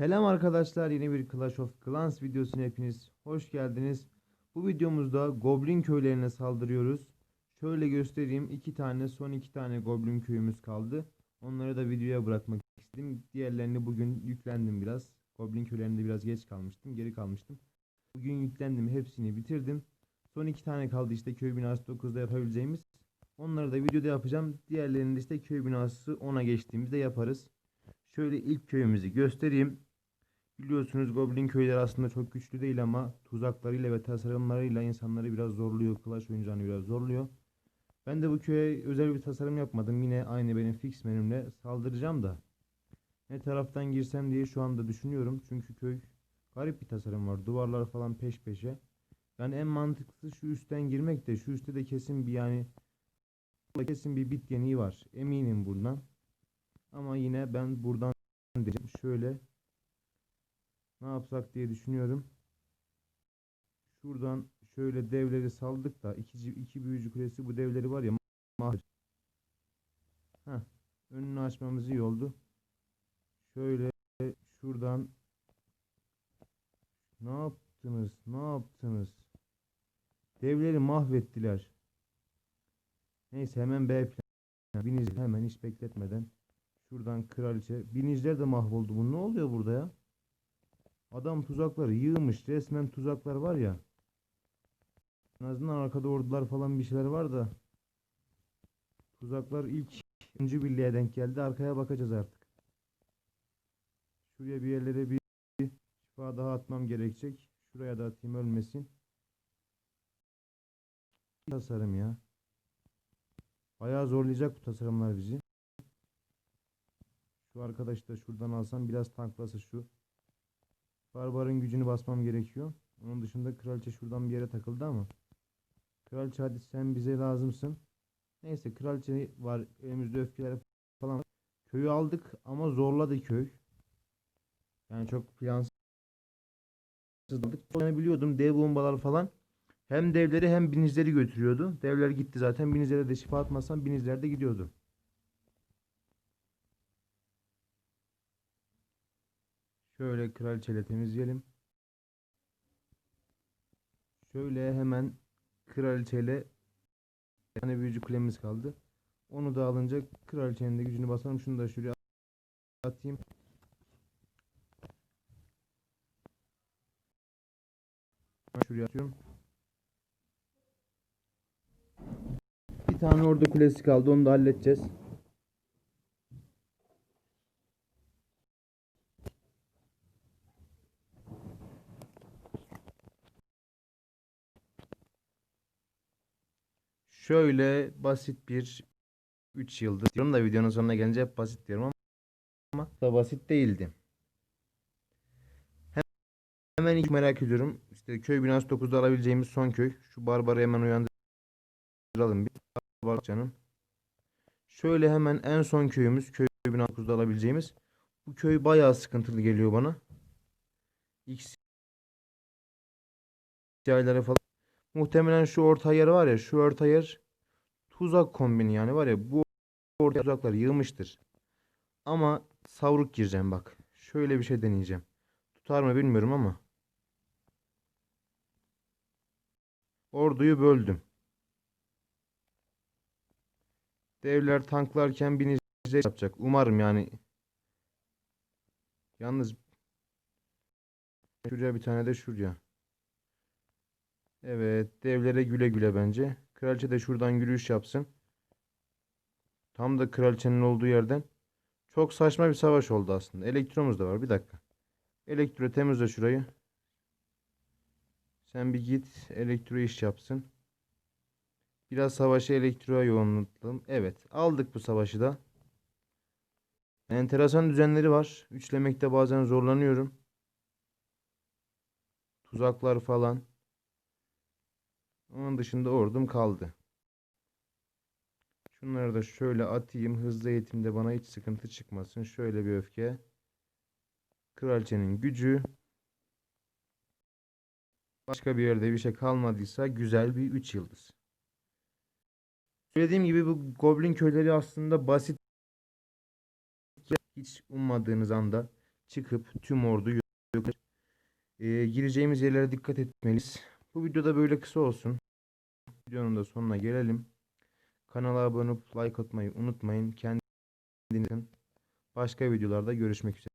Selam arkadaşlar yeni bir Clash of Clans videosuna hepiniz hoş geldiniz. Bu videomuzda Goblin köylerine saldırıyoruz. Şöyle göstereyim iki tane son iki tane Goblin köyümüz kaldı. Onları da videoya bırakmak istedim. Diğerlerini bugün yüklendim biraz. Goblin köylerinde biraz geç kalmıştım geri kalmıştım. Bugün yüklendim hepsini bitirdim. Son iki tane kaldı işte köy binası 9'da yapabileceğimiz. Onları da videoda yapacağım. Diğerlerini de işte köy binası 10'a geçtiğimizde yaparız. Şöyle ilk köyümüzü göstereyim. Biliyorsunuz Goblin köyler aslında çok güçlü değil ama tuzaklarıyla ve tasarımlarıyla insanları biraz zorluyor. Clash oyuncağını biraz zorluyor. Ben de bu köye özel bir tasarım yapmadım. Yine aynı benim fix menümle saldıracağım da. Ne taraftan girsem diye şu anda düşünüyorum. Çünkü köy garip bir tasarım var. Duvarlar falan peş peşe. Yani en mantıklısı şu üstten girmek de şu üstte de kesin bir yani kesin bir bit yeniği var. Eminim bundan. Ama yine ben buradan diyeceğim. Şöyle ne yapsak diye düşünüyorum. Şuradan şöyle devleri saldık da iki, iki büyücü kulesi bu devleri var ya mahvet. Heh, önünü açmamız iyi oldu. Şöyle şuradan ne yaptınız? Ne yaptınız? Devleri mahvettiler. Neyse hemen B planı. Biniz hemen hiç bekletmeden. Şuradan kraliçe. Biniciler de mahvoldu. Bu ne oluyor burada ya? Adam tuzakları yığmış. Resmen tuzaklar var ya. En azından arkada ordular falan bir şeyler var da. Tuzaklar ilk öncü birliğe denk geldi. Arkaya bakacağız artık. Şuraya bir yerlere bir şifa daha atmam gerekecek. Şuraya da atayım ölmesin. Tasarım ya. Bayağı zorlayacak bu tasarımlar bizi. Şu arkadaş da şuradan alsam biraz tanklasa şu. Barbarın gücünü basmam gerekiyor. Onun dışında kraliçe şuradan bir yere takıldı ama. Kraliçe hadi sen bize lazımsın. Neyse kraliçe var. Elimizde öfkeler falan. Köyü aldık ama zorladı köy. Yani çok plansız aldık. Dev bombalar falan. Hem devleri hem binizleri götürüyordu. Devler gitti zaten. Binizlere de şifa atmazsam binizler de gidiyordu. Şöyle kraliçeyle temizleyelim. Şöyle hemen kraliçeyle tane büyücü kulemiz kaldı. Onu da alınca kraliçenin de gücünü basalım. Şunu da şuraya atayım. Şuraya atıyorum. Bir tane orada kulesi kaldı. Onu da halledeceğiz. Şöyle basit bir 3 yıldız diyorum da videonun sonuna gelince hep basit diyorum ama, ama da basit değildi. Hem- Hemen ilk merak ediyorum. İşte köy binası 9'da alabileceğimiz son köy. Şu barbarı hemen uyandıralım bir. Barbar canım. Şöyle hemen en son köyümüz köy binası 9'da alabileceğimiz. Bu köy bayağı sıkıntılı geliyor bana. X yayları falan. Muhtemelen şu orta yer var ya şu orta yer tuzak kombini yani var ya bu orta tuzaklar yığmıştır. Ama savruk gireceğim bak. Şöyle bir şey deneyeceğim. Tutar mı bilmiyorum ama. Orduyu böldüm. Devler tanklarken binecek yapacak. Umarım yani. Yalnız şuraya bir tane de şuraya. Evet, devlere güle güle bence. Kraliçe de şuradan yürüyüş yapsın. Tam da kraliçenin olduğu yerden. Çok saçma bir savaş oldu aslında. Elektromuz da var. Bir dakika. Elektro temizle şurayı. Sen bir git. Elektro iş yapsın. Biraz savaşı elektroya yoğunlatalım. Evet. Aldık bu savaşı da. Enteresan düzenleri var. Üçlemekte bazen zorlanıyorum. Tuzaklar falan. Onun dışında ordum kaldı. Şunları da şöyle atayım. Hızlı eğitimde bana hiç sıkıntı çıkmasın. Şöyle bir öfke. Kraliçenin gücü. Başka bir yerde bir şey kalmadıysa güzel bir 3 yıldız. Söylediğim gibi bu goblin köyleri aslında basit. Hiç ummadığınız anda çıkıp tüm ordu yok. Ee, gireceğimiz yerlere dikkat etmeliyiz. Bu videoda böyle kısa olsun. Videonun da sonuna gelelim. Kanala abone olup like atmayı unutmayın. Kendinize. Başka videolarda görüşmek üzere.